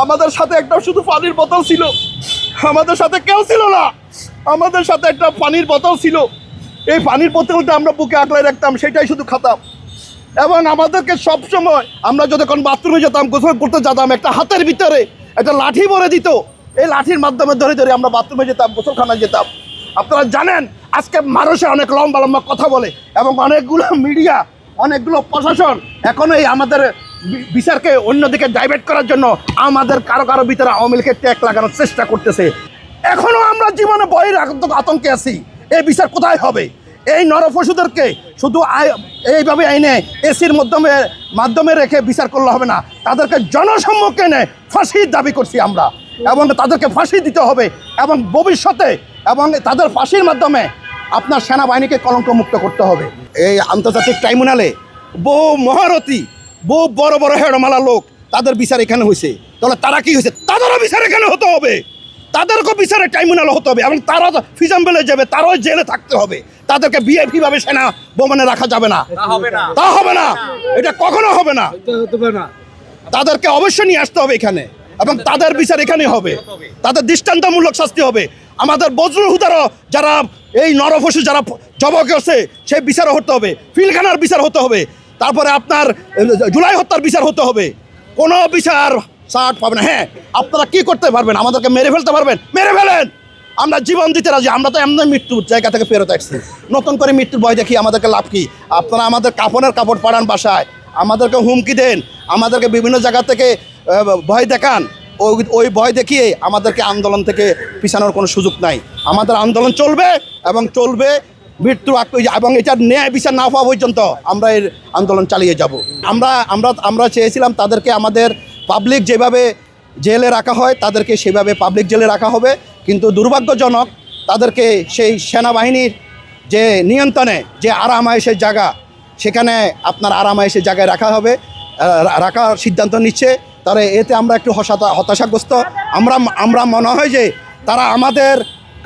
আমাদের সাথে একটা শুধু পানির বোতল ছিল। আমাদের সাথে কেউ ছিল না। আমাদের সাথে একটা পানির বোতল ছিল। এই পানির বোতলটা আমরা বুকে আঁকড়ায় রাখতাম, সেটাই শুধু খাতাম। এবং আমাদেরকে সব সময় আমরা যতক্ষণ বাথরুমে যেতাম, গোসল করতে যেতাম, একটা হাতের ভিতরে একটা লাঠি ভরে দিত। এই লাঠির মাধ্যমে ধরে ধরে আমরা বাথরুমে যেতাম, গোসলখানায় যেতাম। আপনারা জানেন, আজকে মানুষে অনেক লম্বা লম্বা কথা বলে এবং অনেকগুলো মিডিয়া, অনেকগুলো প্রশাসন এখনও এই আমাদের বিচারকে অন্যদিকে ডাইভার্ট করার জন্য আমাদের কারও কারও ভিতরে আওয়ামী লীগের ট্যাগ লাগানোর চেষ্টা করতেছে। এখনও আমরা জীবনে বহির আতঙ্ক- আছি। এই বিচার কোথায় হবে? এই নরপশুদেরকে শুধু এইভাবে আইনে এসির মাধ্যমে মাধ্যমে রেখে বিচার করলে হবে না। তাদেরকে জনসম্মুখে এনে ফাঁসির দাবি করছি আমরা। এবং তাদেরকে ফাঁসি দিতে হবে এবং ভবিষ্যতে এবং তাদের ফাঁসির মাধ্যমে আপনার সেনাবাহিনীকে কলঙ্ক মুক্ত করতে হবে। এই আন্তর্জাতিক ট্রাইব্যুনালে বহু মহারথী বহু বড় বড় হেডমালা লোক তাদের বিচার এখানে হয়েছে তাহলে তারা কি হয়েছে তাদেরও বিচার এখানে হতে হবে। তাদেরকেও বিচারে ট্রাইব্যুনাল হতে হবে এবং তারা ফিজাম্বেলে যাবে তারাও জেলে থাকতে হবে। তাদেরকে বিএপি ভাবে সেনা ভবনে রাখা যাবে না। হবে না। তা হবে না। এটা কখনো হবে না। তাদেরকে অবশ্যই নিয়ে আসতে হবে এখানে এবং তাদের বিচার এখানে হবে। তাদের দৃষ্টান্তমূলক শাস্তি হবে। আমাদের বজরুল হুদারও যারা এই নরপশু যারা জব করছে সেই বিচারও হতে হবে। ফিলখানার বিচার হতে হবে। তারপরে আপনার জুলাই হত্যার বিচার হতে হবে। কোনো বিচার সাট পাবে না। হ্যাঁ আপনারা কি করতে পারবেন? আমাদেরকে মেরে ফেলতে পারবেন? মেরে ফেলেন! আমরা জীবন দিতে রাজি, আমরা তো এমনি মৃত্যুর জায়গা থেকে ফেরত আসছি। নতুন করে মৃত্যুর ভয় দেখি আমাদেরকে লাভ কি? আপনারা আমাদের কাপড়ের কাপড় পাড়ান বাসায়। আমাদেরকে হুমকি দেন। আমাদেরকে বিভিন্ন জায়গা থেকে ভয় দেখান। ওই ওই ভয় দেখিয়ে আমাদেরকে আন্দোলন থেকে পিছানোর কোনো সুযোগ নাই। আমাদের আন্দোলন চলবে এবং চলবে। মৃত্যু এবং এটার ন্যায় বিচার না পাওয়া পর্যন্ত আমরা এর আন্দোলন চালিয়ে যাব। আমরা আমরা আমরা চেয়েছিলাম তাদেরকে আমাদের পাবলিক যেভাবে জেলে রাখা হয়, তাদেরকে সেভাবে পাবলিক জেলে রাখা হবে। কিন্তু দুর্ভাগ্যজনক তাদেরকে সেই সেনাবাহিনীর যে নিয়ন্ত্রণে যে আরাম আয়েসের জায়গা, সেখানে আপনার আরাম আয়েসের জায়গায় রাখা হবে রাখার সিদ্ধান্ত নিচ্ছে। তারা এতে আমরা একটু হতাশা হতাশাগ্রস্ত। আমরা আমরা মনে হয় যে তারা আমাদের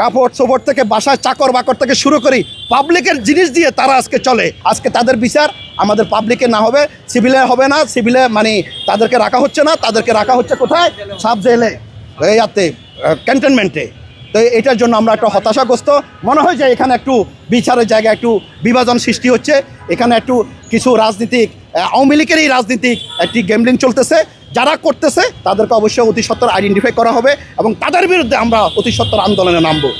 কাপড় চোপড় থেকে বাসায় চাকর বাকর থেকে শুরু করি পাবলিকের জিনিস দিয়ে তারা আজকে চলে। আজকে তাদের বিচার, আমাদের পাবলিকে না হবে, সিভিলে হবে না, সিভিলে মানে তাদেরকে রাখা হচ্ছে না, তাদেরকে রাখা হচ্ছে কোথায়? সাব জেলে ইয়াতে ক্যান্টনমেন্টে তো এটার জন্য আমরা একটা হতাশাগ্রস্ত। মনে হয় যে এখানে একটু বিচারের জায়গায় একটু বিভাজন সৃষ্টি হচ্ছে। এখানে একটু কিছু রাজনীতিক আওয়ামী লীগেরই রাজনীতিক একটি গেমলিং চলতেছে। যারা করতেছে, তাদেরকে অবশ্যই অতি সত্তর আইডেন্টিফাই করা হবে এবং তাদের বিরুদ্ধে আমরা অতি সত্তর আন্দোলনে নামবো।